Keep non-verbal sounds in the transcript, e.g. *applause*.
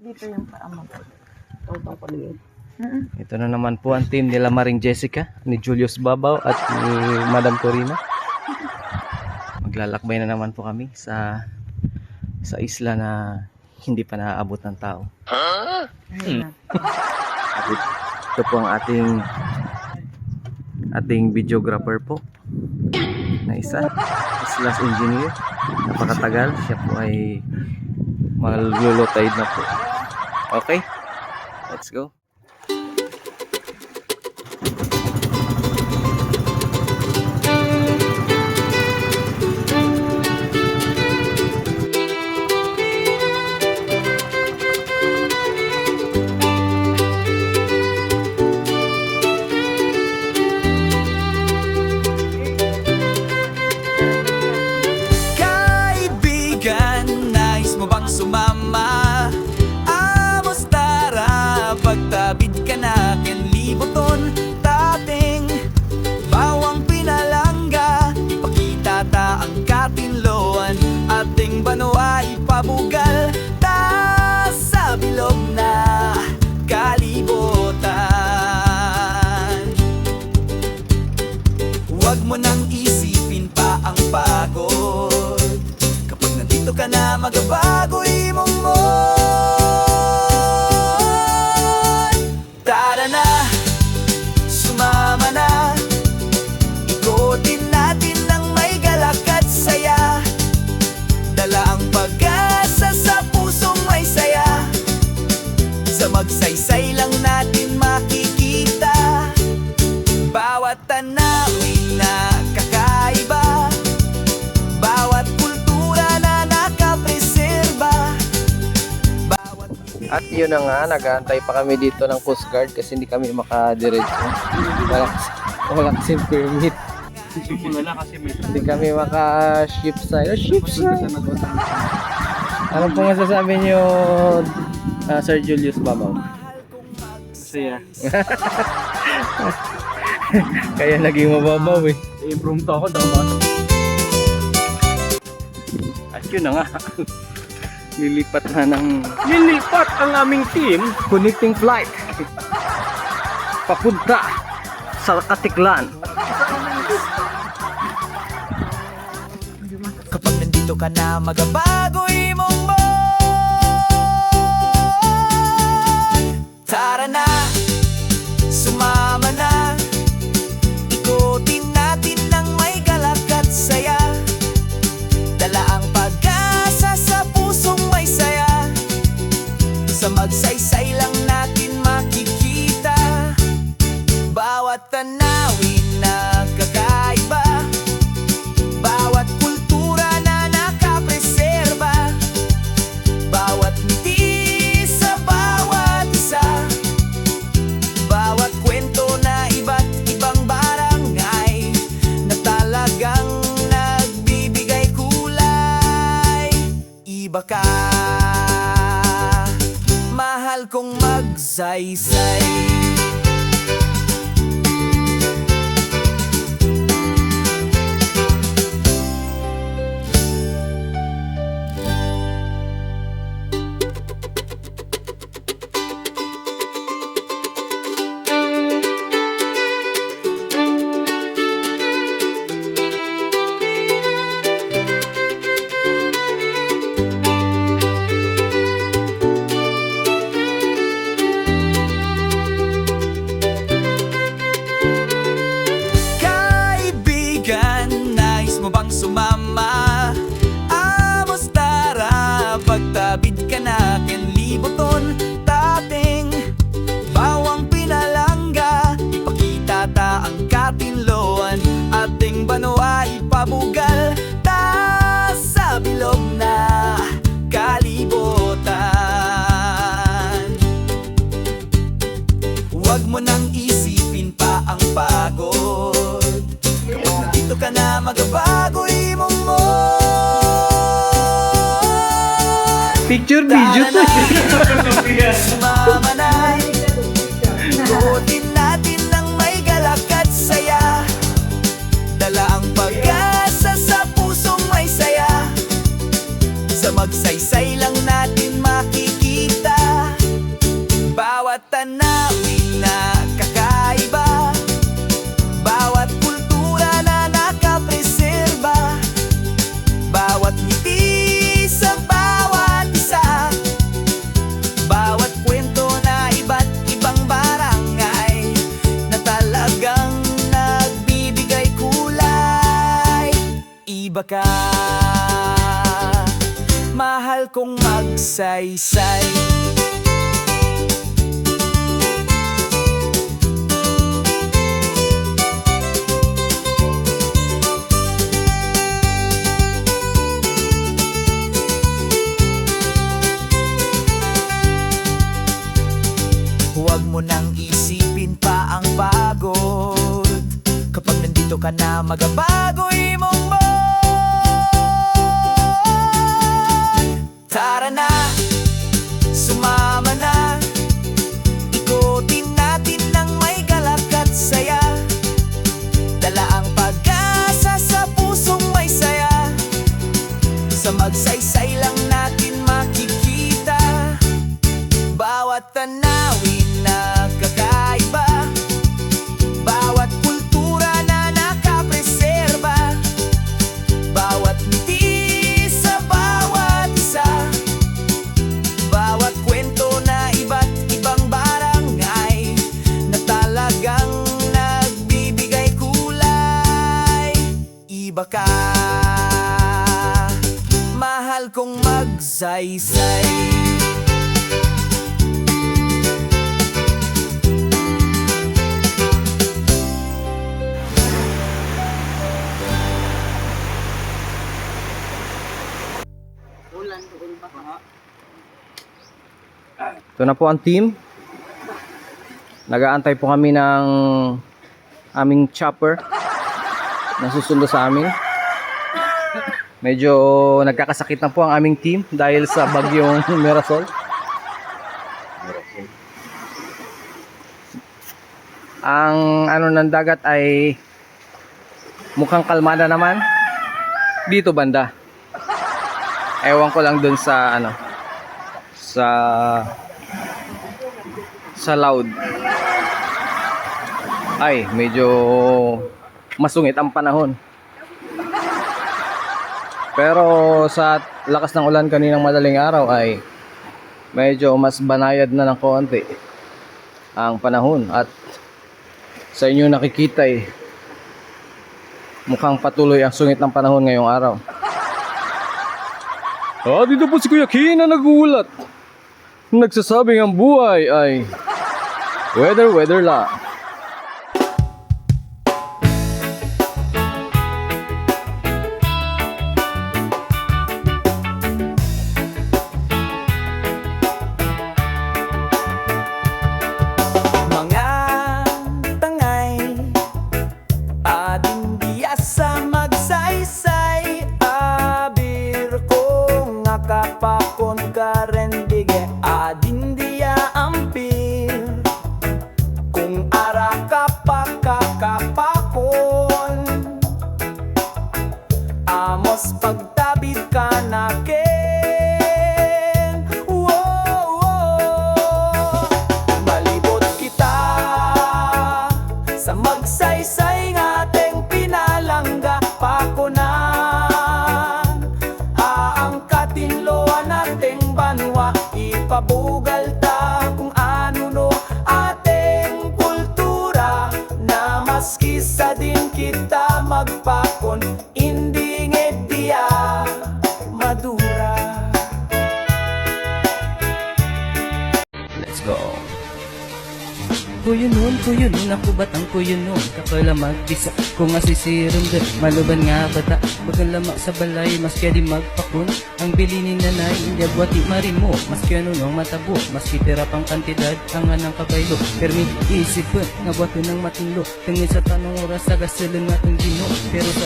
Dito yung paa mo. Tawag ko din. Ito na naman po ang team nila Maring Jessica, ni Julius Babaw at ni Madam Corina. Maglalakbay na naman po kami sa sa isla na hindi pa naaabot ng tao. Na. At ito po ang ating ating videographer po na isa slash engineer napakatagal siya po ay malulotide na po okay let's go yun na nga nag-aantay pa kami dito ng Coast Guard kasi hindi kami makadiretso wala, wala kasing permit Wala kasi may hindi kami maka-ship side oh, ship side ano po masasabi niyo ah, Sir Julius Babaw Masaya. *laughs* kaya naging mababaw eh I-improve to ako daw? At yun na nga. Lilipat na ng Lilipat ang aming team. connecting flight. Papunta sa Katiklan. Kapag nandito ka na magabago Sa magsaysay lang natin makikita. Bawat tanawin kong magsaysay Huwag mo nang isipin pa ang pagod Kapag nandito ka na magabago imong mo Picture video to. Sumama *laughs* Mahal kong magsaysay. Huwag mo nang isipin pa ang pagod. Kapag nandito ka na magabago Iba ka Mahal kong magsaysay? Ito na po ang team. Nagaantay po kami ng aming chopper na susundo sa amin. Medyo nagkakasakit na po ang aming team dahil sa bagyong *laughs* Mirasol. Ang ano ng dagat ay mukhang kalmada naman. Dito banda. Ewan ko lang dun sa ano sa sa loud ay medyo masungit ang panahon pero sa lakas ng ulan kaninang madaling araw ay medyo mas banayad na ng konti ang panahon at sa inyo nakikita eh mukhang patuloy ang sungit ng panahon ngayong araw Ah, dito po si Kuya Kina nagulat. Nagsasabing ang buhay ay weather, weather la. Nga kapakon ka rin bige Nun, kuyo nun, ako batang kuyo nun? Kapala magbisa, kung asisirum din. Maluban nga bata, bagang lama sa balay Mas kaya di magpakun, ang bili ni nanay Hindi agwati marimo, mas kaya nun ang matabo Mas kitira pang kantidad, ang anang kabaylo. Permi isipin, nga buhato ng matinlo. Tingin sa tanong oras sa gasolin nga itong gino Pero sa